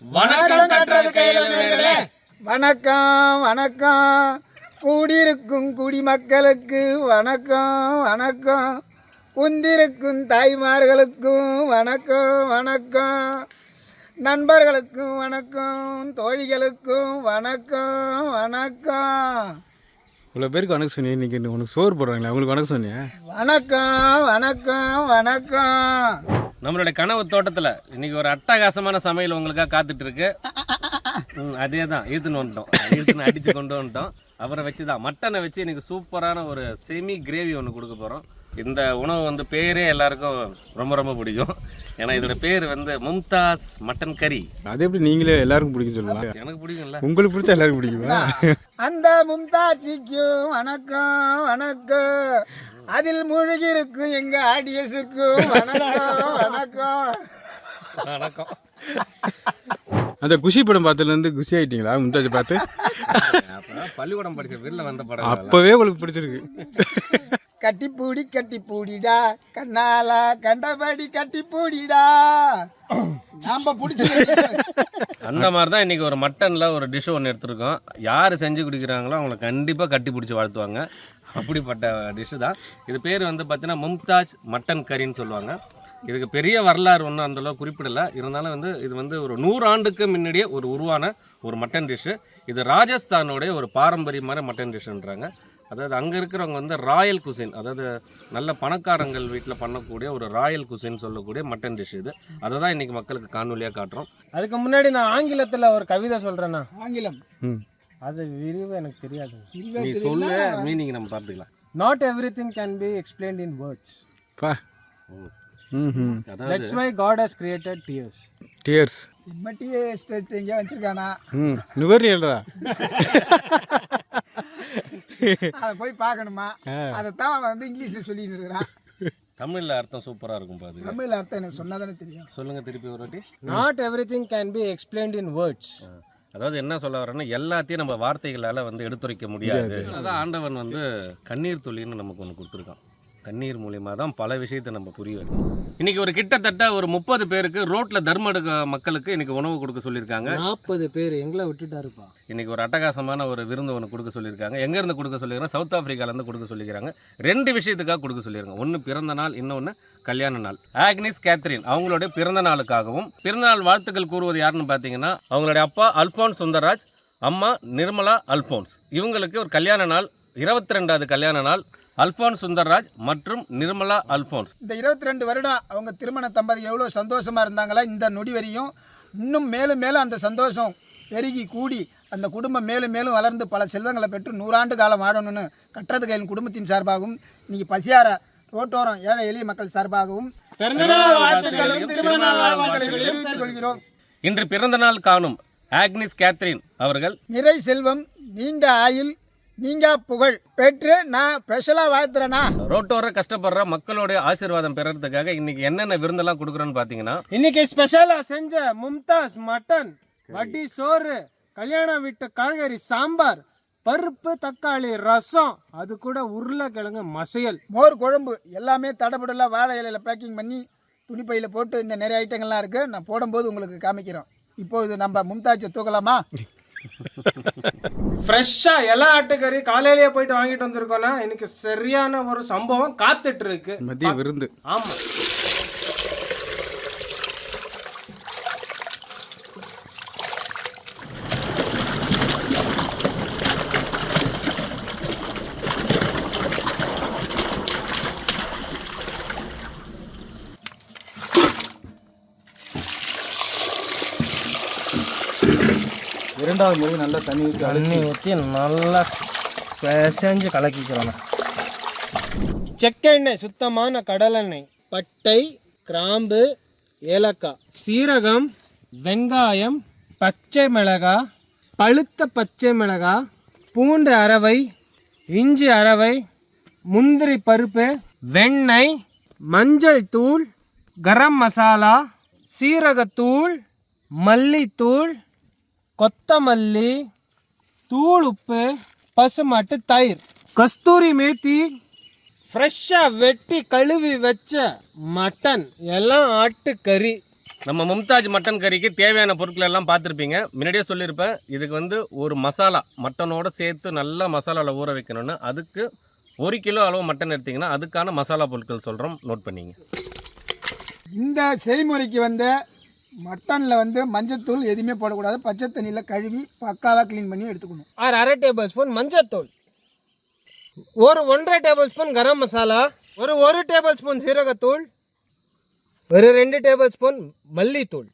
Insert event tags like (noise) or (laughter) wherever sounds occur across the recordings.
வணக்கம் கட்டுறது கையில். வணக்கம் வணக்கம். கூடியிருக்கும் குடிமக்களுக்கு வணக்கம் வணக்கம். குந்திருக்கும் தாய்மார்களுக்கும் வணக்கம் வணக்கம். நண்பர்களுக்கும் வணக்கம் தோழிகளுக்கும் வணக்கம் வணக்கம். இவ்வளோ பேருக்கு வணக்கம் சொன்னீங்க இன்னைக்கு உனக்கு சோறு போடுறாங்களே அவங்களுக்கு வணக்கம் சொன்னீங்க வணக்கம் வணக்கம் வணக்கம். நம்மளுடைய கனவு தோட்டத்தில் இன்னைக்கு ஒரு அட்டகாசமான சமையல் உங்களுக்காக காத்துட்டு இருக்கு ம், அதே தான் ஈத்துன்னு வந்துட்டோம். ஈத்துன்னு அடிச்சு கொண்டு வந்துட்டோம். அவரை வச்சு தான் மட்டனை வச்சு இன்னைக்கு சூப்பரான ஒரு செமி கிரேவி ஒன்று கொடுக்க போகிறோம் இந்த உணவு வந்து பேரே எல்லாருக்கும் ரொம்ப ரொம்ப பிடிக்கும். ஏன்னா இதோட பேர் வந்து மும்தாஸ் மட்டன் கறி. அது எப்படி நீங்களே எல்லாருக்கும் பிடிக்கும் சொல்லலாம் எனக்கு பிடிக்கும்ல. உங்களுக்கு பிடிச்சா எல்லாருக்கும் பிடிக்குமா? அந்த மும்தாஜிக்கும் வணக்கம் வணக்கம். அதில் மூழ்கி இருக்கும் எங்க ஆடியன்ஸுக்கும் வணக்கம் வணக்கம். வணக்கம். அந்த குஷி படம் பார்த்ததுலேருந்து குஷி ஆயிட்டீங்களா? முந்தாஜை பார்த்து? பள்ளிக்கூடம் படிச்ச வெளில வந்த படம் அப்போவே உங்களுக்கு பிடிச்சிருக்கு. கட்டிப்பூடி கட்டிப்பூடிடா. கண்ணாலா கண்டபடி கட்டிப்பூடிடா. நாம பிடிச்ச அந்த மாதிரி தான் இன்றைக்கி ஒரு மட்டனில் ஒரு டிஷ் ஒன்று எடுத்திருக்கோம். யார் செஞ்சு குடிக்கிறாங்களோ அவங்கள கண்டிப்பாக கட்டி பிடிச்சி வாழ்த்துவாங்க. அப்படிப்பட்ட டிஷ்ஷு தான். இது பேர் வந்து பார்த்தீங்கன்னா மும்தாஜ் மட்டன் கறின்னு சொல்லுவாங்க. இதுக்கு பெரிய வரலாறு ஒன்றும் அந்தளவு குறிப்பிடலை. இருந்தாலும் வந்து இது வந்து ஒரு நூறு ஆண்டுக்கு முன்னாடியே ஒரு உருவான ஒரு மட்டன் டிஷ்ஷு இது ராஜஸ்தானுடைய ஒரு பாரம்பரியமான மட்டன் டிஷ்ஷுன்றாங்க அதாவது அங்கே இருக்கிறவங்க வந்து ராயல் குசின் அதாவது நல்ல பணக்காரங்கள் வீட்டில் பண்ணக்கூடிய ஒரு ராயல் குசின் சொல்லக்கூடிய மட்டன் டிஷ் இது. அதை தான் இன்றைக்கி மக்களுக்கு காணொலியாக காட்டுறோம். அதுக்கு முன்னாடி நான் ஆங்கிலத்துல ஒரு கவிதை சொல்றேன்னா ஆங்கிலம். ம். அது விரிவு எனக்கு தெரியாது. நீ சொல்லு மீனிங் நம்ம பார்த்துக்கலாம். Not everything can be. Explained in words hmm hmm that's why God has created tears tears muddy state எங்கே வச்சிருக்கானா? ம். நுகர்றீங்களா (laughs) அதை போய் பார்க்கணுமா அதைத்தான் வந்து இங்கிலீஷ்ல சொல்லிட்டு இருக்கிறான். தமிழ்ல அர்த்தம் சூப்பரா இருக்கும் பாது தமிழ் அர்த்தம் எனக்கு சொன்னாதானே தெரியும். சொல்லுங்க திருப்பி ஒரு வாட்டி. Not everything can be explained in words அதாவது என்ன சொல்ல வரேன்னா எல்லாத்தையும் நம்ம வார்த்தைகளால வந்து எடுத்துரைக்க முடியாது. அதான் ஆண்டவன் வந்து கண்ணீர் துளின்னு நமக்கு ஒன்று கொடுத்துருக்கான். கண்ணீர் மூலியமா தான் பல விஷயத்தை நம்ம புரிய வைக்கணும். இன்னைக்கு ஒரு கிட்டத்தட்ட ஒரு முப்பது பேருக்கு ரோட்ல தர்ம எடுக்க மக்களுக்கு இன்னைக்கு உணவு கொடுக்க சொல்லியிருக்காங்க. நாற்பது பேர் எங்களை விட்டுட்டாருப்பா. இன்னைக்கு ஒரு அட்டகாசமான ஒரு விருந்து ஒன்று கொடுக்க சொல்லியிருக்காங்க. எங்கேருந்து கொடுக்க சொல்லியிருக்காங்க? சவுத் ஆப்பிரிக்காலேருந்து கொடுக்க சொல்லியிருக்காங்க. ரெண்டு விஷயத்துக்காக கொடுக்க சொல்லியிருக்காங்க. ஒன்று பிறந்த நாள் இன்னொன்று கல்யாண நாள். ஆக்னிஸ் கேத்ரின் அவங்களுடைய பிறந்த நாளுக்காகவும் பிறந்த நாள் வாழ்த்துக்கள் கூறுவது யாருன்னு பார்த்தீங்கன்னா அவங்களுடைய அப்பா அல்போன்ஸ் சுந்தரராஜ் அம்மா நிர்மலா அல்போன்ஸ். இவங்களுக்கு ஒரு கல்யாண நாள் இருபத்தி ரெண்டாவது கல்யாண நாள் அல்போன்ஸ் சுந்தர்ராஜ் மற்றும் நிர்மலா அல்போன்ஸ். இந்த இருபத்தி ரெண்டு வருடம் அவங்க திருமண தம்பதி எவ்வளோ சந்தோஷமா இருந்தாங்களா? இந்த நொடி வரையும் இன்னும் மேலும் மேலும் அந்த சந்தோஷம் பெருகி கூடி அந்த குடும்பம் மேலும் மேலும் வளர்ந்து பல செல்வங்களை பெற்று நூறாண்டு காலம் வாழணும்னு கட்டுறது கையில் குடும்பத்தின் சார்பாகவும் இன்னைக்கு பசியார ரோட்டோரம் ஏழை எளிய மக்கள் சார்பாகவும் பிறந்தநாள் வாழ்த்துக்களும் திருமண நாள் வாழ்த்துக்களையும் தெரிவித்துக் கொள்கிறோம். இன்று பிறந்த நாள் காணும் ஆக்னிஸ் கேத்ரின் அவர்கள் நிறை செல்வம் நீண்ட ஆயுள் நீங்கா புகழ். பெற்று நான் ஸ்பெஷலாக வாழ்த்துறேனா? ரோட்டோர கஷ்டப்படுற மக்களுடைய ஆசீர்வாதம் பெறறதுக்காக இன்னைக்கு என்னென்ன விருந்தெல்லாம் கொடுக்குறோன்னு பார்த்தீங்கன்னா இன்னைக்கு ஸ்பெஷலா செஞ்ச மும்தாஸ் மட்டன் வட்டி சோறு கல்யாண வீட்டு காய்கறி சாம்பார் பருப்பு தக்காளி ரசம் அது கூட உருளைக்கிழங்கு மசையல். மோர் குழம்பு எல்லாமே தடபுடலாக வாழை இலையில் பேக்கிங் பண்ணி துணிப்பையில் போட்டு இன்னும் நிறைய ஐட்டங்கள்லாம் இருக்குது நான் போடும்போது உங்களுக்கு காமிக்கிறோம். இப்போ இது நம்ம மும்தாஜை தூக்கலாமா? ஃப்ரெஷ்ஷா எல்லா ஆட்டுக்கறி காலையிலேயே போயிட்டு வாங்கிட்டு வந்திருக்கோம்னா இன்னைக்கு சரியான ஒரு சம்பவம் காத்துட்டு இருக்கு. மதிய விருந்து. ஆமா. இரண்டாவது முறை நல்லா தண்ணி ஊற்றி தண்ணி ஊற்றி நல்லா பிசைஞ்சு கலக்கிக்கிறோம் செக்கெண்ணெய் சுத்தமான கடலெண்ணெய் பட்டை கிராம்பு ஏலக்காய் சீரகம் வெங்காயம் பச்சை மிளகாய் பழுத்த பச்சை மிளகாய் பூண்டு அரவை இஞ்சி அரவை முந்திரி பருப்பு வெண்ணெய் மஞ்சள் தூள் கரம் மசாலா சீரகத்தூள் மல்லித்தூள் கொத்தமல்லி தூள் உப்பு பசுமாட்டு தயிர். கஸ்தூரி மேத்தி. ஃப்ரெஷ்ஷாக வெட்டி கழுவி வச்ச மட்டன் எல்லாம் ஆட்டுக்கறி. நம்ம மும்தாஜ் மட்டன் கறிக்கு தேவையான பொருட்கள் எல்லாம் பார்த்துருப்பீங்க. முன்னாடியே சொல்லியிருப்பேன். இதுக்கு வந்து ஒரு மசாலா மட்டனோட சேர்த்து நல்லா மசாலாவில் ஊற வைக்கணும்னு. அதுக்கு ஒரு கிலோ அளவு மட்டன் எடுத்தீங்கன்னா அதுக்கான மசாலா பொருட்கள் சொல்கிறோம் நோட் பண்ணிங்க. இந்த செய்முறைக்கு வந்து மட்டனில் வந்து மஞ்சத்தூள் எதுவுமே போடக்கூடாது. பச்சை தண்ணியில் கழுவி பக்காவாக க்ளீன் பண்ணி எடுத்துக்கணும். ஆறு அரை டேபிள் ஸ்பூன் மஞ்சத்தூள். ஒரு ஒன்றரை டேபிள் ஸ்பூன் கரம் மசாலா ஒரு ஒரு டேபிள் ஸ்பூன் சீரகத்தூள் ஒரு ரெண்டு டேபிள் ஸ்பூன் மல்லித்தூள்.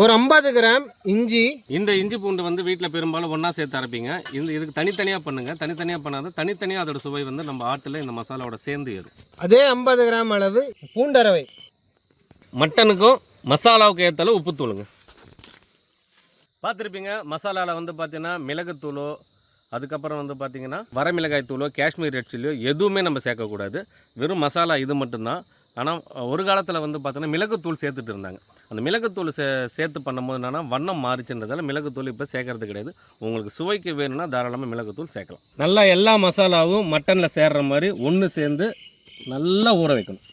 ஒரு ஐம்பது கிராம் இஞ்சி. இந்த இஞ்சி பூண்டு வந்து வீட்டில் பெரும்பாலும் ஒன்றா சேர்த்து அரைப்பீங்க. இந்த இதுக்கு தனித்தனியாக பண்ணுங்கள் தனித்தனியாக பண்ணாத தனித்தனியாக அதோட சுவை வந்து நம்ம ஆட்டில் இந்த மசாலாவோட சேர்ந்து ஏறும். அதே ஐம்பது கிராம் அளவு பூண்டரவை. மட்டனுக்கும் மசாலாவுக்கு ஏற்றாலும் உப்புத்தூளுங்க பார்த்துருப்பீங்க மசாலாவில் வந்து பார்த்தீங்கன்னா மிளகுத்தூளோ அதுக்கப்புறம் வந்து பார்த்தீங்கன்னா வரமிளகாய் தூளோ காஷ்மீர் ரெட் சில்லியோ எதுவுமே நம்ம சேர்க்கக்கூடாது. வெறும் மசாலா இது மட்டும்தான். ஆனால் ஒரு காலத்தில் வந்து பார்த்தீங்கன்னா மிளகுத்தூள் சேர்த்துட்டு இருந்தாங்க. அந்த மிளகுத்தூள் சே சேர்த்து பண்ணும்போது என்னென்னா வண்ணம் மாறிச்சுன்றதால மிளகுத்தூள் இப்போ சேர்க்கறது கிடையாது. உங்களுக்கு சுவைக்கு வேணும்னா தாராளமாக மிளகுத்தூள் சேர்க்கலாம். நல்லா எல்லா மசாலாவும் மட்டனில் சேர்ற மாதிரி ஒன்று சேர்ந்து நல்லா ஊற வைக்கணும்.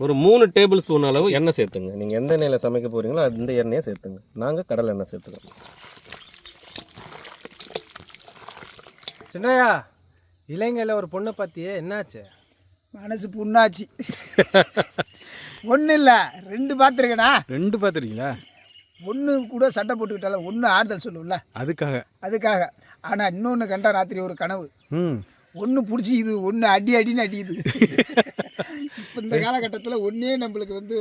ஒரு மூணு டேபிள் ஸ்பூன் அளவு எண்ணெய் சேர்த்துங்க. நீங்கள் எந்த எண்ணெயில் சமைக்க போகிறீங்களோ அந்த எண்ணெயை சேர்த்துங்க. நாங்கள் கடலை எண்ணெய் சேர்த்துக்கிறோம். சின்னையா இலங்கையில் ஒரு பொண்ணை பார்த்தியே என்னாச்சு? மனசு புண்ணாச்சு. ஒன்றும் இல்லை ரெண்டு பார்த்துருக்கேனா? ரெண்டு பார்த்துருக்கீங்களா? ஒன்று கூட சட்டை போட்டுக்கிட்டால ஒன்று ஆறுதல் சொல்லுவோம்ல அதுக்காக. அதுக்காக. ஆனால் இன்னொன்று கண்டா ராத்திரி ஒரு கனவு. ம். ஒன்று பிடிச்சி இது ஒன்று அடி அடின்னு அடியுது இப்போ இந்த காலகட்டத்தில் ஒன்றே நம்மளுக்கு வந்து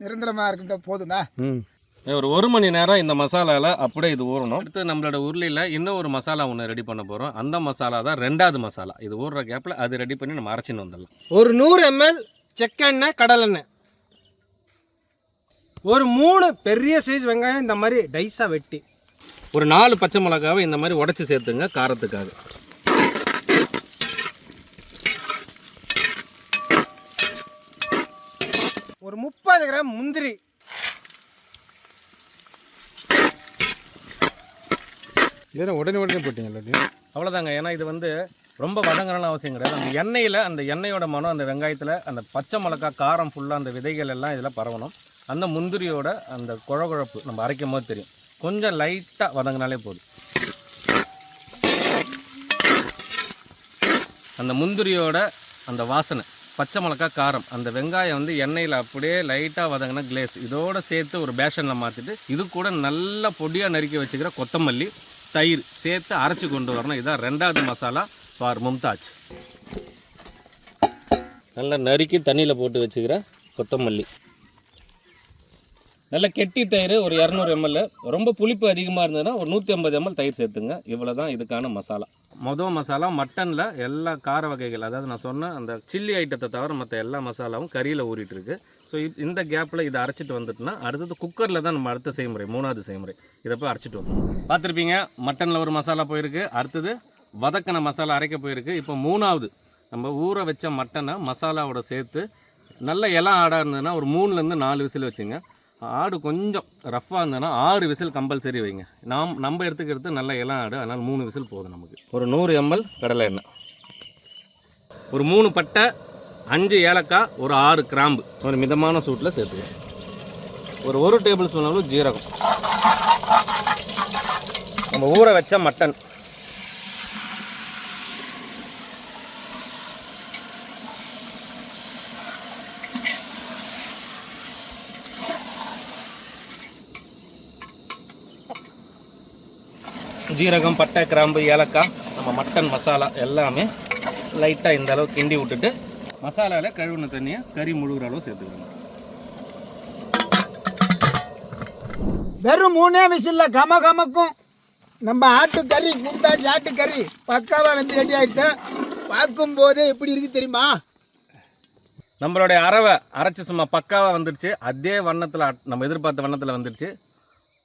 நிரந்தரமாக இருக்கிட்ட போதும்னா ம். ஒரு ஒரு மணி நேரம் இந்த மசாலாவில் அப்படியே இது ஊறணும். அடுத்து நம்மளோட உருளையில் இன்னும் ஒரு மசாலா ஒன்று ரெடி பண்ண போகிறோம் அந்த மசாலா தான் ரெண்டாவது மசாலா. இது ஊறுற கேப்பில் அது ரெடி பண்ணி நம்ம அரைச்சின்னு வந்துடலாம். ஒரு நூறு எம்எல் செக்கெண்ணெய் கடலெண்ணெய் ஒரு மூணு பெரிய சைஸ் வெங்காயம் இந்த மாதிரி டைஸாக வெட்டி. ஒரு நாலு பச்சை மிளகாவை இந்த மாதிரி உடச்சி சேர்த்துங்க காரத்துக்காக. முப்பது கிராம் முந்திரி. இதெல்லாம் உடனே உடனே போட்டீங்க எல்லாத்தையும் அவ்வளோதாங்க ஏன்னா இது வந்து ரொம்ப வதங்கணும்னு அவசியம் கிடையாது. அந்த எண்ணெயில் அந்த எண்ணெயோட மனம் அந்த வெங்காயத்தில் அந்த பச்சை மிளகா காரம் ஃபுல்லாக அந்த விதைகள் எல்லாம் இதில் பரவணும். அந்த முந்திரியோட அந்த குழகுழப்பு நம்ம அரைக்கும் போது தெரியும். கொஞ்சம் லைட்டாக வதங்கினாலே போதும். அந்த முந்திரியோட அந்த வாசனை. பச்சை மிளகா காரம். அந்த வெங்காயம் வந்து எண்ணெயில் அப்படியே லைட்டாக வதங்கின கிளேஸ் இதோட சேர்த்து ஒரு பேஷனில் மாற்றிட்டு இது கூட நல்லா பொடியாக நறுக்கி வச்சுக்கிற கொத்தமல்லி தயிர் சேர்த்து அரைச்சி கொண்டு வரணும். இதான் ரெண்டாவது மசாலா ஃபார் மும்தாஜ். நல்லா நறுக்கி தண்ணியில் போட்டு வச்சுக்கிற கொத்தமல்லி. நல்ல கெட்டி தயிர் ஒரு இரநூறு எம்எல் ரொம்ப புளிப்பு அதிகமாக இருந்ததுன்னா ஒரு நூற்றி ஐம்பது எம்எல் தயிர் சேர்த்துங்க. இவ்வளோ தான் இதுக்கான மசாலா. மொதல் மசாலா மட்டனில் எல்லா கார வகைகள் அதாவது நான் சொன்ன அந்த சில்லி ஐட்டத்தை தவிர மற்ற எல்லா மசாலாவும் கறியில் ஊறிட்டுருக்கு. ஸோ இந்த கேப்பில் இதை அரைச்சிட்டு வந்துட்டுனா அடுத்தது குக்கரில் தான் நம்ம அடுத்த செய்முறை மூணாவது செய்முறை. இதை போய் அரைச்சிட்டு வரணும் பார்த்துருப்பீங்க மட்டனில் ஒரு மசாலா போயிருக்கு அடுத்தது வதக்கின மசாலா அரைக்க போயிருக்கு. இப்போ மூணாவது நம்ம ஊற வச்ச மட்டனை மசாலாவோட சேர்த்து நல்ல இலம் ஆடாக இருந்ததுன்னா ஒரு மூணுலேருந்து நாலு விசில் வச்சுங்க. ஆடு கொஞ்சம் ரஃப்பாக இருந்ததுன்னா ஆறு விசில் கம்பல்சரி வைங்க. நாம் நம்ம எடுத்துக்கிறது நல்ல இளம் ஆடு அதனால் மூணு விசில் போதும் நமக்கு. ஒரு நூறு எம்எல் கடலை எண்ணெய். ஒரு மூணு பட்டை அஞ்சு ஏலக்காய் ஒரு ஆறு கிராம்பு. ஒரு மிதமான சூட்டில் சேர்த்துக்கணும் ஒரு ஒரு டேபிள் ஸ்பூன் அளவு ஜீரகம். நம்ம ஊற வச்ச மட்டன். ஜீரகம் பட்டை கிராம்பு ஏலக்காய் நம்ம மட்டன் மசாலா எல்லாமே லைட்டாக இந்த அளவு கிண்டி விட்டுட்டு மசாலாவில் கழுவுன தண்ணியை கறி முழுகிற அளவு சேர்த்துக்கணும். வெறும் மூணே விசில்ல கம கமக்கும் நம்ம ஆட்டுக்கறி குண்டாச்சி ஆட்டுக்கறி பக்காவாக வந்து ரெடி ஆகிட்டு பார்க்கும்போது எப்படி இருக்கு தெரியுமா? நம்மளுடைய அரவை அரைச்சி சும்மா பக்காவாக வந்துடுச்சு. அதே வண்ணத்தில் நம்ம எதிர்பார்த்த வண்ணத்தில் வந்துடுச்சு.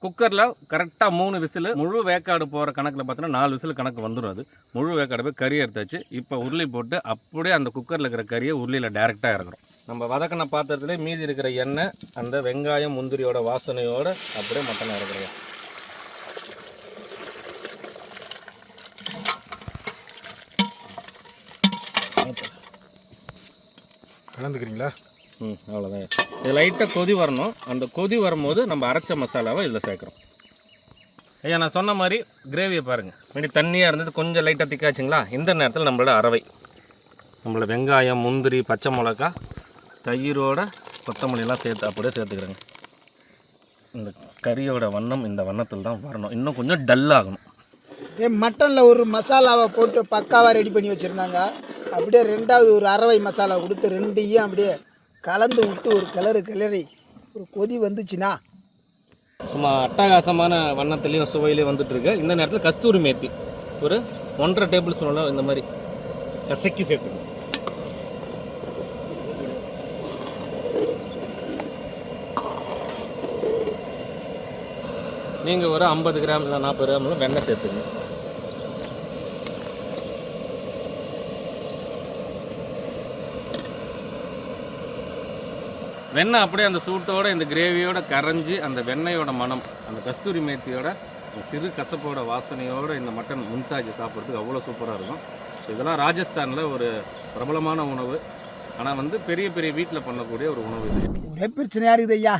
குக்கரில் கரெக்டாக மூணு விசில் முழு வேக்காடு போகிற கணக்கில் பார்த்தீங்கன்னா நாலு விசில் கணக்கு வந்துடும் அது. முழு வேக்காடு போய் கறி எடுத்தாச்சு இப்போ உருளி போட்டு அப்படியே அந்த குக்கரில் இருக்கிற கறியை உருளியில் டேரெக்டாக இறக்குறோம். நம்ம வதக்கின பாத்திரத்திலே மீதி இருக்கிற எண்ணெய் அந்த வெங்காயம் முந்திரியோட வாசனையோட அப்படியே மட்டன் இறக்குறோம். கலந்துக்கிறீங்களா? ம் அவ்வளோதான் இது லைட்டாக கொதி வரணும். அந்த கொதி வரும்போது நம்ம அரைச்ச மசாலாவை இதில் சேர்க்குறோம். ஐயா நான் சொன்ன மாதிரி கிரேவியை பாருங்கள் முன்னாடி தண்ணியாக இருந்தது கொஞ்சம் லைட்டாக திக்காச்சுங்களா? இந்த நேரத்தில் நம்மளோட அரவை நம்மளோட வெங்காயம் முந்திரி பச்சை மிளகா தயிரோட கொத்தமல்லிலாம் சேர்த்து அப்படியே சேர்த்துக்கிறேங்க. இந்த கறியோட வண்ணம் இந்த வண்ணத்தில் தான் வரணும். இன்னும் கொஞ்சம் டல் ஆகணும். ஏ மட்டனில் ஒரு மசாலாவை போட்டு பக்காவாக ரெடி பண்ணி வச்சுருந்தாங்க. அப்படியே ரெண்டாவது ஒரு அரவை மசாலா கொடுத்து ரெண்டையும் அப்படியே கலந்து விட்டு ஒரு கிளறு கிளறி ஒரு கொதி வந்துச்சுன்னா? சும்மா அட்டகாசமான வண்ணத்துலேயும் சுவையிலையும் வந்துட்டுருக்கு. இந்த நேரத்தில் கஸ்தூரி மேத்தி. ஒரு ஒன்றரை டேபிள் ஸ்பூனில் இந்த மாதிரி கசக்கி சேர்த்துக்கணும். நீங்கள் ஒரு ஐம்பது கிராம் இல்லை நாற்பது கிராமில் வெண்ணெய் சேர்த்துக்கணும். வெண்ணெய் அப்படியே அந்த சூட்டோட இந்த கிரேவியோட கரைஞ்சி அந்த வெண்ணெயோட மனம் அந்த கஸ்தூரி மேத்தியோட சிறு கசப்போட வாசனையோட இந்த மட்டன் முன்தாஜ் சாப்பிட்றதுக்கு அவ்வளோ சூப்பராக இருக்கும். இதெல்லாம் ராஜஸ்தானில் ஒரு பிரபலமான உணவு. ஆனால் வந்து பெரிய பெரிய வீட்டில் பண்ணக்கூடிய ஒரு உணவு இது. ஒரே பிரச்சனையாக இருக்குது ஐயா?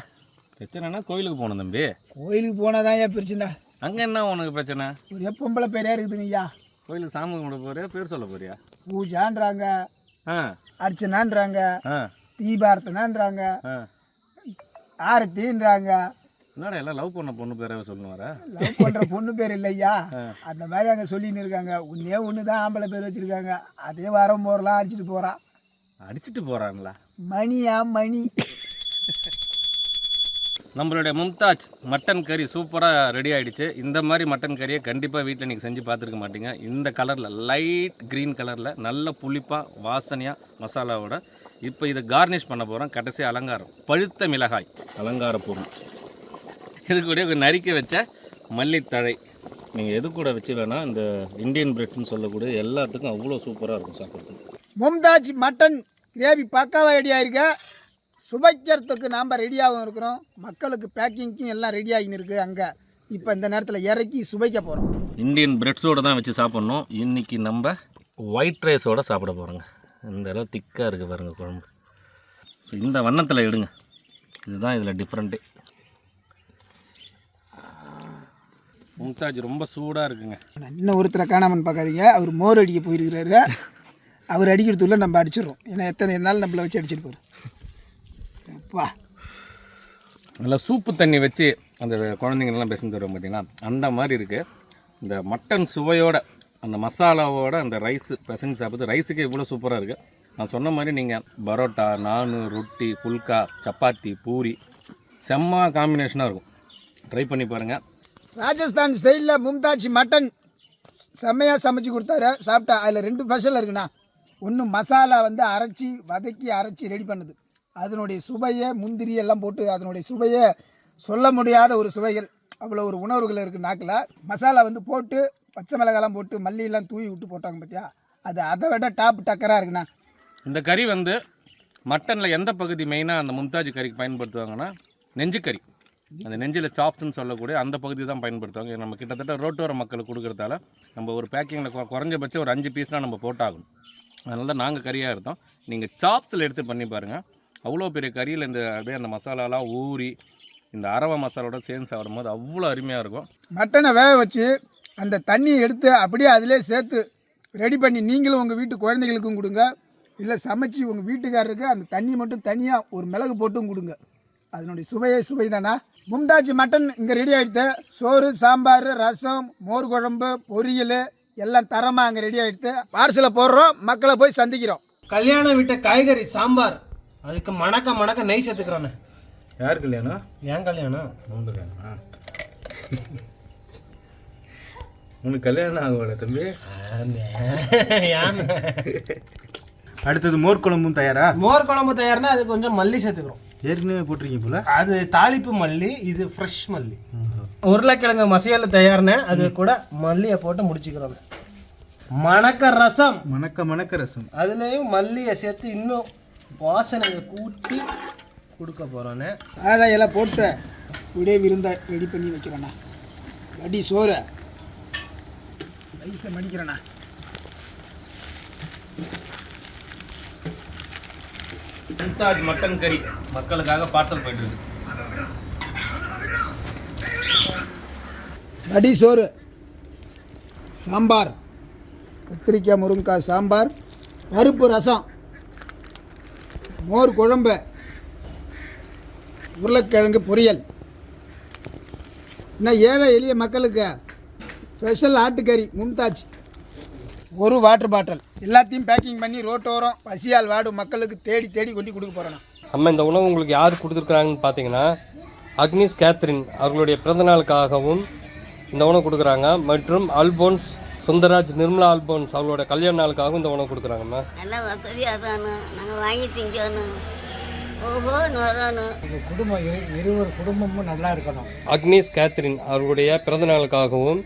பிரச்சனைனா கோயிலுக்கு போகணும் தம்பி. கோயிலுக்கு போனால் தான் ஐயா பிரச்சனை. அங்கே என்ன உனக்கு பிரச்சனை? ஒரே பொம்பளை பேரையாக இருக்குதுங்க ஐயா? கோயிலுக்கு சாமி கும்பிட போறியா? பேர் சொல்ல போறியா? பூஜான்றாங்க ஆ. அர்ச்சனான்றாங்க ஆ. தீபார்த்தனான்றாங்க. ஆரத்தின்றாங்க. என்னடா எல்லாம் லவ் பண்ண பொண்ணு பேரவே சொல்லணும் வர லவ் பண்ணுற பொண்ணு பேர் இல்லையா? அந்த மாதிரி அங்கே சொல்லின்னு இருக்காங்க. ஒன்றே ஒன்று தான் ஆம்பளை பேர் வச்சுருக்காங்க. அதே வரம் போகிறலாம் அடிச்சிட்டு போகிறான் அடிச்சிட்டு போகிறாங்களா மணியா மணி. நம்மளுடைய மும்தாஜ் மட்டன் கறி சூப்பராக ரெடி ஆயிடுச்சு. இந்த மாதிரி மட்டன் கறியை கண்டிப்பாக வீட்டில் நீங்கள் செஞ்சு பார்த்துருக்க மாட்டீங்க. இந்த கலரில் லைட் க்ரீன் கலரில் நல்ல புளிப்பாக வாசனையாக மசாலாவோட இப்போ இதை கார்னிஷ் பண்ண போகிறோம் கடைசி அலங்காரம். பழுத்த மிளகாய். அலங்கார பொருள். இது கூட ஒரு நறுக்க வச்ச மல்லித்தழை. நீங்கள் எது கூட வச்சு வேணால் இந்த இந்தியன் பிரெட்னு சொல்லக்கூடிய எல்லாத்துக்கும் அவ்வளோ சூப்பராக இருக்கும் சாப்பிட்றதுக்கு. மும்தாஜ் மட்டன் கிரேவி பக்காவாக ரெடி ஆயிருக்க? சுவைக்கிறதுக்கு நாம் ரெடியாகவும் இருக்கிறோம். மக்களுக்கு பேக்கிங்க்கும் எல்லாம் ரெடி ஆகின்னு இருக்கு அங்கே. இப்போ இந்த நேரத்தில் இறக்கி சுவைக்க போகிறோம் இந்தியன் பிரெட்ஸோடு தான் வச்சு சாப்பிட்ணும். இன்றைக்கி நம்ம ஒயிட் ரைஸோடு சாப்பிட போகிறோங்க இந்த அளவு திக்காக இருக்குது பாருங்கள் குழம்பு. ஸோ இந்த வண்ணத்தில் எடுங்க. இதுதான் இதில் டிஃப்ரெண்ட்டு மும்தாஜ் ரொம்ப சூடாக இருக்குங்க. இன்னும் ஒருத்தரை காணாமன்னு பார்க்காதீங்க. அவர் மோர் அடிக்க போயிருக்கிறாரு. அவர் அடிக்கிறதுக்குள்ள நம்ம அடிச்சிடுறோம். ஏன்னா எத்தனை நாள் நம்மளை வச்சு அடிச்சிட்டு போகிறோம் அப்பா. நல்லா சூப்பு தண்ணி வச்சு அந்த குழந்தைங்கள்லாம் பேசிட்டு தருவோம் பார்த்தீங்கன்னா அந்த மாதிரி இருக்குது இந்த மட்டன் சுவையோட அந்த மசாலாவோட அந்த ரைஸு பிசைஞ்சு சாப்பிட்டு ரைஸுக்கு இவ்வளோ சூப்பராக இருக்குது நான் சொன்ன மாதிரி நீங்கள் பரோட்டா நானு ரொட்டி புல்கா சப்பாத்தி பூரி செம்ம காம்பினேஷனாக இருக்கும். ட்ரை பண்ணி பாருங்கள் ராஜஸ்தான் ஸ்டைலில் மும்தாஜ் மட்டன் செம்மையாக சமைச்சு கொடுத்தாரு. சாப்பிட்டா அதில் ரெண்டு ஸ்பெஷல் இருக்குண்ணா. ஒன்று மசாலா வந்து அரைச்சி வதக்கி அரைச்சி ரெடி பண்ணுது. அதனுடைய சுவையை முந்திரி எல்லாம் போட்டு அதனுடைய சுவையை சொல்ல முடியாத ஒரு சுவைகள். அவ்வளோ ஒரு உணர்வுகள் இருக்குது நாக்கில். மசாலா வந்து போட்டு பச்சை மிளகாலாம் போட்டு மல்லியெல்லாம் தூவி விட்டு போட்டாங்க பார்த்தியா அது அதை விட டாப் டக்கராக இருக்குண்ணா. இந்த கறி வந்து மட்டனில் எந்த பகுதி மெயினாக அந்த மும்தாஜ் கறிக்கு பயன்படுத்துவாங்கன்னா நெஞ்சுக்கறி. அந்த நெஞ்சில் சாப்ஸ்ன்னு சொல்லக்கூடிய அந்த பகுதி தான் பயன்படுத்துவாங்க. நம்ம கிட்டத்தட்ட ரோட்டோர மக்களுக்கு கொடுக்குறதால நம்ம ஒரு பேக்கிங்கில் குறைஞ்சபட்சம் ஒரு அஞ்சு பீஸ்னால் நம்ம போட்டாகணும். அதனால தான் நாங்கள் கறியாக இருந்தோம் நீங்கள் சாப்ஸில் எடுத்து பண்ணி பாருங்கள் அவ்வளோ பெரிய கறியில் இந்த அப்படியே அந்த மசாலாலாம் ஊறி இந்த அரவை மசாலோட சேர்ந்து சாப்பிடும் போது அவ்வளோ அருமையாக இருக்கும். மட்டனை வேக வச்சு அந்த தண்ணியை எடுத்து அப்படியே அதிலே சேர்த்து ரெடி பண்ணி நீங்களும் உங்கள் வீட்டு குழந்தைகளுக்கும் கொடுங்க. இல்லை சமைச்சு உங்கள் வீட்டுக்காரருக்கு அந்த தண்ணி மட்டும் தனியாக ஒரு மிளகு போட்டும் கொடுங்க. அதனுடைய சுவையே சுவை தானா மும்தாஜ் மட்டன் இங்கே ரெடி ஆகிடுது சோறு சாம்பார் ரசம் மோர் குழம்பு பொரியல் எல்லாம் தரமாக அங்கே ரெடி ஆகிடுது பார்சலை போடுறோம் மக்களை போய் சந்திக்கிறோம். கல்யாணம் விட்ட காய்கறி சாம்பார். அதுக்கு மணக்க மணக்க நெய் சேர்த்துக்கிறோண்ணே யாருக்கு இல்லையாண்ணா ஏன் கல்யாணம். கல்யாணமா. உனக்கு கல்யாணம் ஆகல தம்பி? அடுத்தது மோர் குழம்பும் தயாரா? மோர் குழம்பு தயார்னா அது கொஞ்சம் மல்லி சேர்த்துக்கிறோம். ஏற்கனவே போட்டிருக்கீங்க போல. அது தாளிப்பு மல்லி இது ஃப்ரெஷ் மல்லி. உருளைக்கிழங்கு மசியல் தயார்னே அது கூட மல்லியை போட்டு முடிச்சுக்கிறோம் மணக்க ரசம். மணக்க மணக்க ரசம். அதுலேயும் மல்லியை சேர்த்து இன்னும் வாசனையை கூட்டி கொடுக்க போகிறோன்னே வாழை இலை போட்டு அப்படியே விருந்தை ரெடி பண்ணி வைக்கிறேண்ணா. வடி சோறு. ரைஸை மடிக்கிறேண்ணா மும்தாஜ் மட்டன் கறி மக்களுக்காக பார்சல் போயிட்டு இருக்கு. வடி சோறு. சாம்பார். கத்திரிக்காய் முருங்கைக்காய் சாம்பார். பருப்பு ரசம். மோர் குழம்பு. உருளைக்கிழங்கு பொரியல். இன்னும் ஏழை எளிய மக்களுக்கு ஸ்பெஷல் ஆட்டுக்கறி மும்தாஜ். ஒரு வாட்டர் பாட்டில் எல்லாத்தையும் பேக்கிங் பண்ணி ரோட்டோரம் பசியால் வாடும் மக்களுக்கு தேடி தேடி கொண்டு கொடுக்க போகிறேன் நம்ம இந்த உணவு உங்களுக்கு யார் கொடுத்துருக்குறாங்கன்னு பார்த்தீங்கன்னா அக்னிஸ் கேத்ரின் அவர்களுடைய பிறந்த நாளுக்காகவும் இந்த உணவு கொடுக்குறாங்க. மற்றும் அல்போன்ஸ் சுந்தராஜ் நிர்மலா அல்போன்ஸ் அவங்களோட கல்யாண நாளுக்காகவும் இந்த உணவு கொடுக்குறாங்கம்மா நல்லா வசதியாக தானே நாங்கள் வாங்கி திங்கணும். குடும்பம் இரு இருவர் குடும்பமும் நல்லா இருக்கணும். அக்னிஸ் கேத்ரின் அவர்களுடைய பிறந்த நாளுக்காகவும்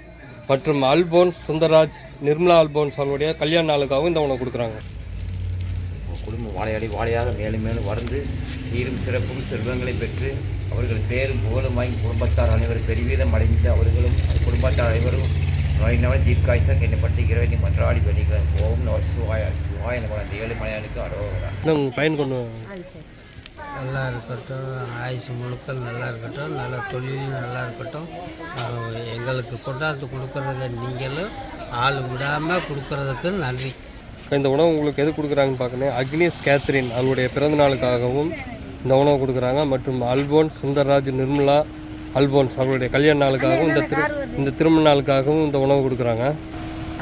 மற்றும் அல்போன்ஸ் சுந்தராஜ் நிர்மலா அல்போன்ஸ் அவங்களுடைய கல்யாண நாளுக்காகவும் இந்த உணவு கொடுக்குறாங்க. குடும்பம் வாழையடி வாழையாக மேலும் மேலும் வளர்ந்து சீரும் சிறப்பும் செல்வங்களை பெற்று அவர்கள் பேரும் புகழும் வாங்கி குடும்பத்தார் அனைவரும் பெருவீதம் அடைந்து அவர்களும் குடும்பத்தார் அனைவரும் நோய் நவன தீர்க்காய்ச்சா என்னை பற்றி இறைவனை மன்றாடி பண்ணிக்கிறேன் ஓம் நவ சிவாய சிவாய நம்ம அந்த ஏழு மலையானுக்கு அரோகரா. பையன் கொண்டு நல்லா இருக்கட்டும். ஆயுசு முழுக்க நல்லா இருக்கட்டும். நல்ல தொழில் நல்லா இருக்கட்டும். எங்களுக்கு கொண்டாந்து கொடுக்கறத நீங்களும் ஆள் விடாமல் கொடுக்கறதுக்கு நன்றி. இந்த உணவு உங்களுக்கு எது கொடுக்குறாங்கன்னு பார்க்கணும். அக்னிஸ் கேத்ரின் அவங்களுடைய பிறந்த நாளுக்காகவும் இந்த உணவு கொடுக்குறாங்க. மற்றும் அல்போன்ஸ் சுந்தர்ராஜ் நிர்மலா அல்போன்ஸ் அவங்களுடைய கல்யாண நாளுக்காகவும் இந்த திரு இந்த திருமண நாளுக்காகவும் இந்த உணவு கொடுக்குறாங்க.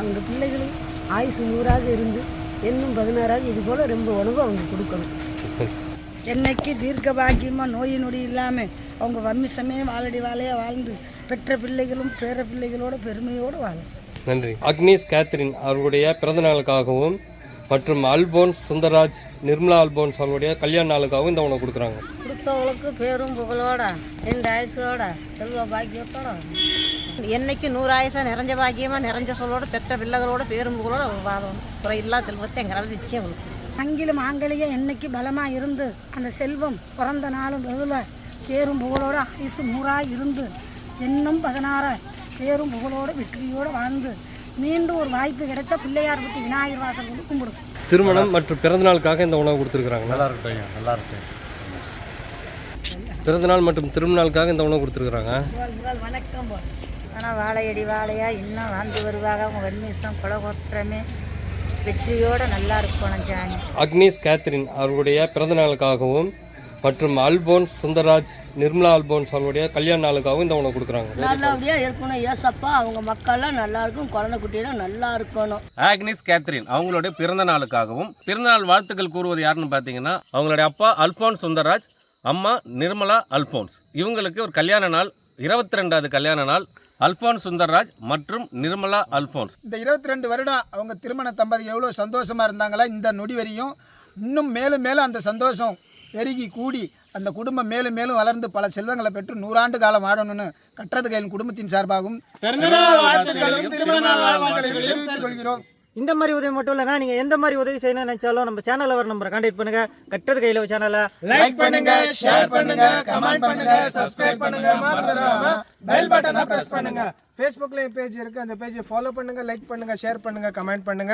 அவங்க பிள்ளைகளும் ஆயுசு நூறாக இருந்து இன்னும் பதினாறாவது இது போல் ரொம்ப உணவு அவங்க கொடுக்கணும். (laughs) என்னைக்கு தீர்க்க பாக்கியமாக நோய் நொடி இல்லாமல் அவங்க வம்சமே வாழடி வாழையாக வாழ்ந்து பெற்ற பிள்ளைகளும் பேர பிள்ளைகளோட பெருமையோடு வாழும். நன்றி. அக்னிஸ் கேத்ரின் அவர்களுடைய பிறந்த நாளுக்காகவும் மற்றும் அல்போன்ஸ் சுந்தர்ராஜ் நிர்மலா அல்போன்ஸ் அவங்களுடைய கல்யாண நாளுக்காகவும் இந்த உணவு கொடுக்குறாங்க. கொடுத்தவங்களுக்கு பேரும் புகழோட ரெண்டு ஆயுசோட செல்வ பாக்கியத்தோட. என்னைக்கு நூறு ஆயுசா நிறைஞ்ச பாக்கியமாக நிறைஞ்ச சொல்லோட பெற்ற பிள்ளைகளோட பேரும் புகழோட வாழணும் குறையில்லா செல்வத்தை எங்களால் நிச்சயம் கொடுக்கும் அங்கிலும் ஆங்கிலேயும் என்னைக்கு பலமாக இருந்து அந்த செல்வம் பிறந்த நாளும் முதல்ல பேரும் புகழோட ஆயுசு நூறாக இருந்து இன்னும் பதினாற பேரும் புகழோட வெற்றியோடு வாழ்ந்து மீண்டும் ஒரு வாய்ப்பு கிடைச்சா பிள்ளையார் பற்றி விநாயகர் வாசல் கொண்டு கும்பிடும் திருமணம் மற்றும் பிறந்த நாளுக்காக இந்த உணவு கொடுத்துருக்குறாங்க நல்லா இருக்கட்டும் நல்லா இருக்கட்டும் பிறந்த நாள் மற்றும் திருமண நாளுக்காக இந்த உணவு கொடுத்துருக்குறாங்க. வணக்கம். ஆனால் வாழையடி வாழையா இன்னும் வாழ்ந்து வருவாங்க அவங்க வன்மீசம் குலகோத்திரமே வெற்றியோடு நல்லா இருக்கணும் ஜானி. அக்னிஸ் கேத்ரின் அவர்களுடைய பிறந்த நாளுக்காகவும் மற்றும் அல்போன்ஸ் சுந்தர்ராஜ் நிர்மலா அல்போன்ஸ் அவங்களுடைய கல்யாண நாளுக்காகவும் இந்த உணவு கொடுக்குறாங்க. நல்லபடியாக இருக்கணும் ஏசப்பா. அவங்க மக்கள்லாம் நல்லா இருக்கும் குழந்தை குட்டியெல்லாம் நல்லா இருக்கணும். ஆக்னிஸ் கேத்ரின் அவங்களுடைய பிறந்த நாளுக்காகவும் பிறந்தநாள் வாழ்த்துக்கள் கூறுவது யாருன்னு பார்த்தீங்கன்னா அவங்களுடைய அப்பா அல்போன்ஸ் சுந்தர்ராஜ் அம்மா நிர்மலா அல்போன்ஸ். இவங்களுக்கு ஒரு கல்யாண நாள் இருபத்தி ரெண்டாவது கல்யாண நாள் அல்போன்ஸ் சுந்தர்ராஜ் மற்றும் நிர்மலா அல்போன்ஸ் இந்த இருபத்தி ரெண்டு வருடம் அவங்க திருமண தம்பதி எவ்வளோ சந்தோஷமாக இருந்தாங்களோ? இந்த நொடி வரையும் இன்னும் மேலும் மேலும் அந்த சந்தோஷம் பெருகி கூடி அந்த குடும்பம் மேலும் மேலும் வளர்ந்து பல செல்வங்களை பெற்று நூறாண்டு காலம் வாழணும்னு கட்டுறது கையின் குடும்பத்தின் சார்பாகவும் இந்த மாதிரி உதவி மட்டும் இல்லைங்க. நீங்கள் எந்த மாதிரி உதவி செய்யணும்னு நினச்சாலும் நம்ம சேனலில் வர நம்பரை காண்டாக்ட் பண்ணுங்க. கட்டுறது கையில் சேனலை லைக் பண்ணுங்க ஷேர் பண்ணுங்க கமெண்ட் பண்ணுங்க சப்ஸ்கிரைப் பண்ணுங்க. மறந்துடாம பெல் பட்டனை பிரஸ் பண்ணுங்க. ஃபேஸ்புக்கில் பேஜ் இருக்குது அந்த பேஜை ஃபாலோ பண்ணுங்கள் லைக் பண்ணுங்கள் ஷேர் பண்ணுங்கள் கமெண்ட் பண்ணுங்கள்